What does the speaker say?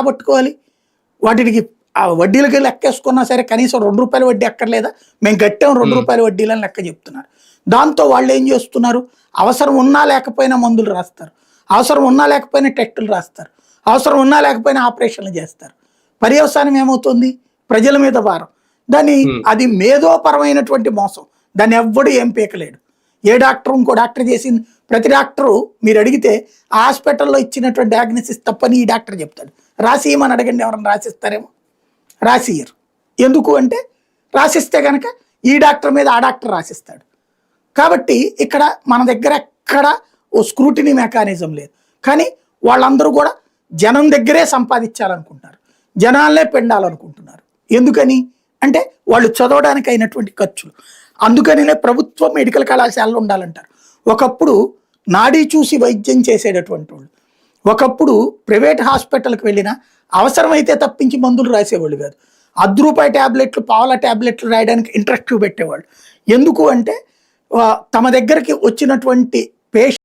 పట్టుకోవాలి. వాటికి ఆ వడ్డీలకి లెక్కేసుకున్నా సరే కనీసం రెండు రూపాయల వడ్డీ అక్కర్లేదా? మేము కట్టాం రెండు రూపాయల వడ్డీలని లెక్క చెప్తున్నారు. దాంతో వాళ్ళు ఏం చేస్తున్నారు? అవసరం ఉన్నా లేకపోయినా మందులు రాస్తారు. అవసరం ఉన్నా లేకపోయినా టెస్టులు రాస్తారు. అవసరం ఉన్నా లేకపోయినా ఆపరేషన్లు చేస్తారు. పర్యవసానం ఏమవుతుంది? ప్రజల మీద భారం. దాన్ని అది మేధోపరమైనటువంటి మోసం. దాన్ని ఎవ్వడు ఏం పీకలేడు. ఏ డాక్టర్ ఇంకో డాక్టర్ చేసింది ప్రతి డాక్టరు మీరు అడిగితే హాస్పిటల్లో ఇచ్చినటువంటి డయాగ్నోసిస్ తప్పని ఈ డాక్టర్ చెప్తాడు. రాసి అడగండి ఎవరైనా రాసిస్తారేమో? రాసియరు ఎందుకు అంటే రాసిస్తే కనుక ఈ డాక్టర్ మీద ఆ డాక్టర్ రాసిస్తాడు. కాబట్టి ఇక్కడ మన దగ్గర ఎక్కడ ఓ స్క్రూటినీ మెకానిజం లేదు. కానీ వాళ్ళందరూ కూడా జనం దగ్గరే సంపాదించాలనుకుంటున్నారు. జనాలనే పెండాలనుకుంటున్నారు. ఎందుకని? అంటే వాళ్ళు చదవడానికి అయినటువంటి ఖర్చులు. అందుకనినే ప్రభుత్వ మెడికల్ కళాశాలలు ఉండాలంటారు. ఒకప్పుడు నాడీ చూసి వైద్యం చేసేటటువంటి వాళ్ళు. ఒకప్పుడు ప్రైవేట్ హాస్పిటల్కి వెళ్ళినా అవసరమైతే తప్పించి మందులు రాసేవాళ్ళు కాదు. అర్ధ రూపాయి ట్యాబ్లెట్లు పావుల ట్యాబ్లెట్లు రాయడానికి ఇంట్రెస్ట్ పెట్టేవాళ్ళు ఎందుకు అంటే తమ దగ్గరికి వచ్చినటువంటి పేషెంట్